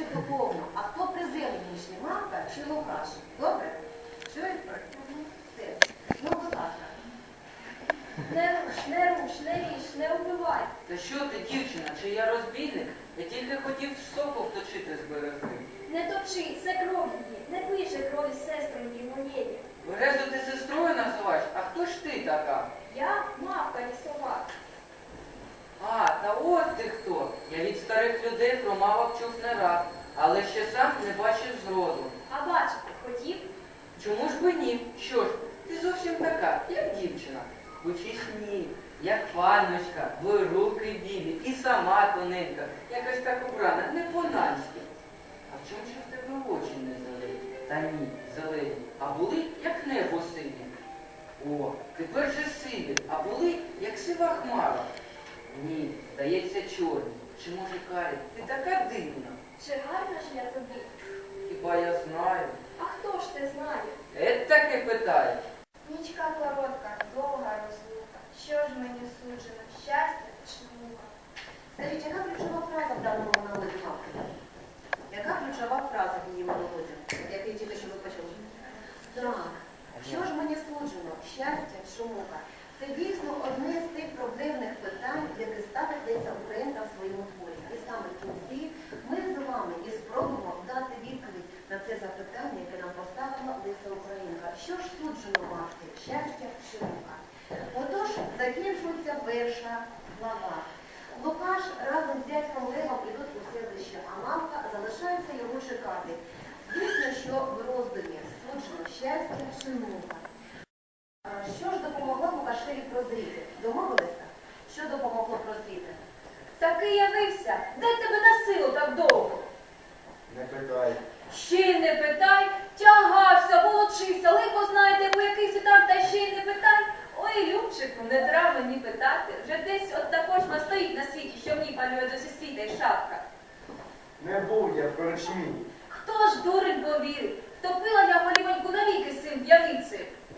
чи духовно, а хто приземленіший, мамка чи Лукаш? Добре? Чуєте? Все. Ну, будь ласка. Не руш, не руш, не ріж, не вбивай. Та що ти, дівчина, чи я розбійник? Я тільки хотів соку вточити з берези. Не точи, це кров її, не пише крові сестринки моєї. Березу ти сестрою називаєш, а хто ж ти така? Я мавка лісова. А, та от ти хто. Я від старих людей про мавок чув не раз, але ще сам не бачив зроду. А бачити хотів? Чому ж би ні? Що ж, ти зовсім така, як дівчина. Учись ні, як панночка, ви руки білі, і сама тоненька, якось так убрана, не по-нанськи. А в чому ж в тебе очі не зелені? Та ні, зелені, а були, як небо сині. О, тепер же сиві, а були, як сива хмара. Ні, здається, чорні. Чи може карі? Ти така дивна. Чи гарна ж я тобі? Хіба я знаю? А хто ж ти знає? Ет таке питає. Нічка коротка, довга розлука. Що ж мені суджено, щастя чи мука? Скажіть, яка ключова фраза в даному монолозі мавки? Яка ключова фраза в її монолозі, який тільки що ви почули? Так. Що ж мені суджено? Щастя чи мука? Це дійсно одне з тих проблемних питань, які ставить Українка в своєму творі. І саме в кінці ми з вами і спробуємо дати відповідь на це запитання, яке нам поставила Леся Українка. Що ж суджено мавці? Щастя чи мука? Отож, закінчується перша глава. Лукаш разом з дядьком Левом ідуть у селище, а мамка залишається його чекати. Звісно, що в роздумі суджено щастя чи Що ж допомогло Лукашеві прозріти? Домовилися? Що допомогло прозріти? Таки явився. Де тебе на силу так довго? Не питай. Ще й не питай, Любчику, не треба мені питати. Вже десь от також на стоїть на світі, що в ній палює до сусіда й шапка. Не був я в корчмі. Хто ж дурень повірить? Втопила я полівоньку навіки з цим п'яницею.